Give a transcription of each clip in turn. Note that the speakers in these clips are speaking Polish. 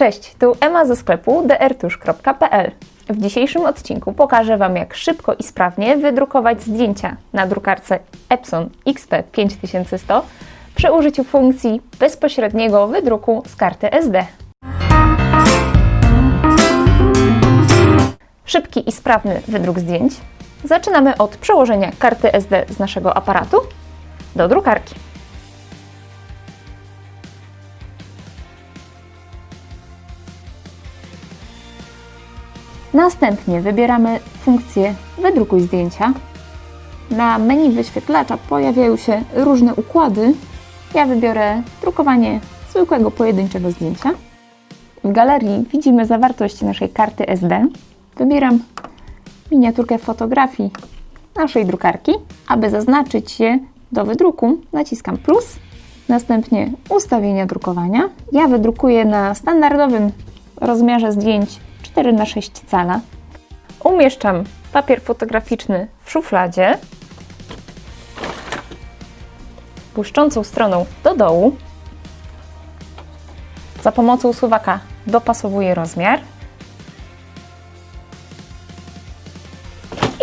Cześć, tu Ema ze sklepu drtusz.pl. W dzisiejszym odcinku pokażę Wam, jak szybko i sprawnie wydrukować zdjęcia na drukarce Epson XP5100 przy użyciu funkcji bezpośredniego wydruku z karty SD. Szybki i sprawny wydruk zdjęć. Zaczynamy od przełożenia karty SD z naszego aparatu do drukarki. Następnie wybieramy funkcję Wydrukuj zdjęcia. Na menu wyświetlacza pojawiają się różne układy. Ja wybiorę drukowanie zwykłego pojedynczego zdjęcia. W galerii widzimy zawartość naszej karty SD. Wybieram miniaturkę fotografii naszej drukarki. Aby zaznaczyć je do wydruku, naciskam plus. Następnie ustawienia drukowania. Ja wydrukuję na standardowym rozmiarze zdjęć 4 na 6 cala. Umieszczam papier fotograficzny w szufladzie, błyszczącą stroną do dołu. Za pomocą suwaka dopasowuję rozmiar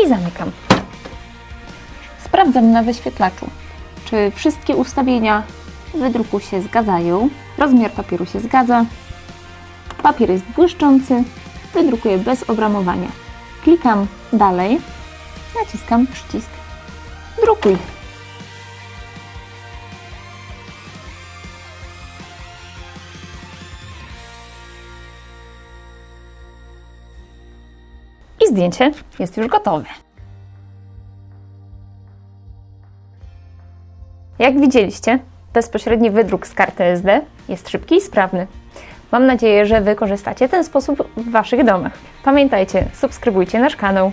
i zamykam. Sprawdzam na wyświetlaczu, czy wszystkie ustawienia wydruku się zgadzają. Rozmiar papieru się zgadza. Papier jest błyszczący. Wydrukuję bez obramowania. Klikam dalej. Naciskam przycisk drukuj. I zdjęcie jest już gotowe. Jak widzieliście, bezpośredni wydruk z karty SD jest szybki i sprawny. Mam nadzieję, że wykorzystacie ten sposób w Waszych domach. Pamiętajcie, subskrybujcie nasz kanał,